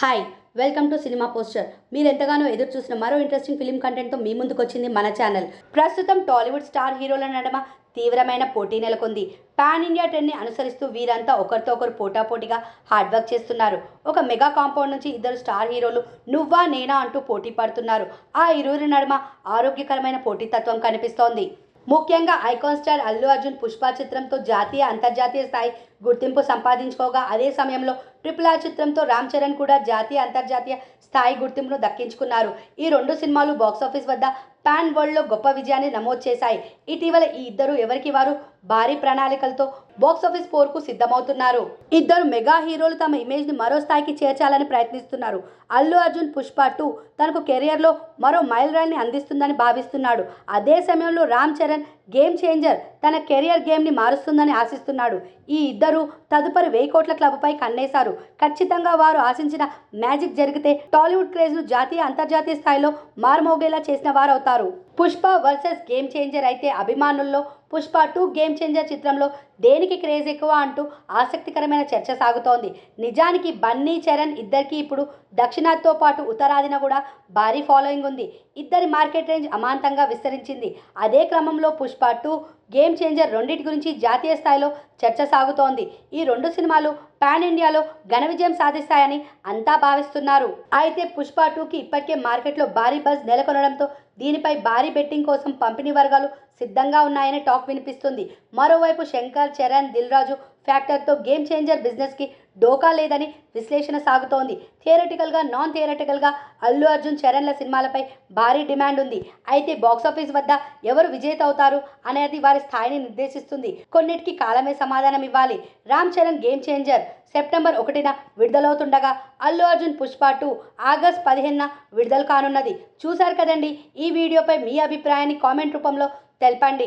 Hi welcome to cinema poster మీరు ఎంతగానో ఎదురు చూసిన మరో ఇంట్రెస్టింగ్ ఫిలిం కంటెంట్తో మీ ముందుకు వచ్చింది మన ఛానల్ ప్రస్తుతం టాలీవుడ్ స్టార్ హీరోల నడమ తీవ్రమైన పోటీ నెలకొంది. పాన్ ఇండియా ట్రెండ్ని అనుసరిస్తూ వీరంతా ఒకరితో ఒకరు పోటాపోటీగా హార్డ్ వర్క్ చేస్తున్నారు. ఒక మెగా కాంపౌండ్ నుంచి ఇద్దరు స్టార్ హీరోలు నువ్వా నేనా అంటూ పోటీ పడుతున్నారు. ఆ ఇరువురి నడుమ ఆరోగ్యకరమైన పోటీతత్వం కనిపిస్తోంది. ముఖ్యంగా ఐకాన్ స్టార్ అల్లు అర్జున్ పుష్ప చిత్రంతో జాతీయ అంతర్జాతీయ స్థాయి గుర్తింపు సంపాదించుకోగా. అదే సమయంలో ట్రిపుల్ ఆర్ చిత్రంతో రామ్ చరణ్ కూడా జాతీయ అంతర్జాతీయ స్థాయి గుర్తింపును దక్కించుకున్నారు. ఈ రెండు సినిమాలు బాక్సాఫీస్ వద్ద పాన్ వరల్డ్లో గొప్ప విజయాన్ని నమోదు చేశాయి. ఇటీవల ఈ ఇద్దరు ఎవరికి వారు? భారీ ప్రణాళికలతో బాక్సాఫీస్ పోర్కు సిద్ధమవుతున్నారు. ఇద్దరు మెగా హీరోలు తమ ఇమేజ్ని మరో స్థాయికి చేర్చాలని ప్రయత్నిస్తున్నారు. అల్లు అర్జున్ పుష్ప టూ తనకు కెరియర్లో మరో మైలురాయిని అందిస్తుందని భావిస్తున్నాడు. అదే సమయంలో రామ్ చరణ్ గేమ్ చేంజర్ తన కెరియర్ గేమ్ని మారుస్తుందని ఆశిస్తున్నాడు. ఈ ఇద్దరు తదుపరి వెయ్యి కోట్ల క్లబ్పై కన్నేశారు. ఖచ్చితంగా వారు ఆశించిన మ్యాజిక్ జరిగితే టాలీవుడ్ క్రేజ్ను జాతీయ అంతర్జాతీయ స్థాయిలో మారుమోగేలా చేసిన వారవుతారు. పుష్ప వర్సెస్ గేమ్ చేంజర్ అయితే అభిమానుల్లో పుష్ప టూ గేమ్ చేంజర్ చిత్రంలో దేనికి క్రేజ్ ఎక్కువ అంటూ ఆసక్తికరమైన చర్చ సాగుతోంది. నిజానికి బన్నీ చరణ్ ఇద్దరికి ఇప్పుడు దక్షిణాదితో పాటు ఉత్తరాదిన కూడా భారీ ఫాలోయింగ్ ఉంది. ఇద్దరి మార్కెట్ రేంజ్ అమాంతంగా విస్తరించింది. అదే క్రమంలో పుష్ప టూ గేమ్ చేంజర్ రెండింటి గురించి జాతీయ స్థాయిలో చర్చ సాగుతోంది. ఈ రెండు సినిమాలు పాన్ ఇండియాలో ఘన విజయం సాధిస్తాయని అంతా భావిస్తున్నారు. అయితే పుష్ప టూకి ఇప్పటికే మార్కెట్లో భారీ బజ్ నెలకొనడంతో దీనిపై భారీ బెట్టింగ్ కోసం పంపిణీ వర్గాలు సిద్ధంగా ఉన్నాయని టాక్ వినిపిస్తుంది. మరోవైపు శంకర్ చరణ్ దిల్ రాజు ఫ్యాక్టర్తో గేమ్ చేంజర్ బిజినెస్కి డోకా లేదని విశ్లేషణ సాగుతోంది. థియరటికల్గా నాన్ థియరటికల్గా అల్లు అర్జున్ చరణ్ల సినిమాలపై భారీ డిమాండ్ ఉంది. అయితే బాక్సాఫీస్ వద్ద ఎవరు విజేత అవుతారు అనేది వారి స్థాయిని నిర్దేశిస్తుంది. కొన్నిటికి కాలమే సమాధానం ఇవ్వాలి. Ram Charan game changer September ఒకటిన విడుదలవుతుండగా అల్లు అర్జున్ పుష్ప టూ ఆగస్ట్ పదిహేనున విడుదల కానున్నది. చూశారు కదండి? ఈ వీడియోపై మీ అభిప్రాయాన్ని కామెంట్ రూపంలో తెలపండి.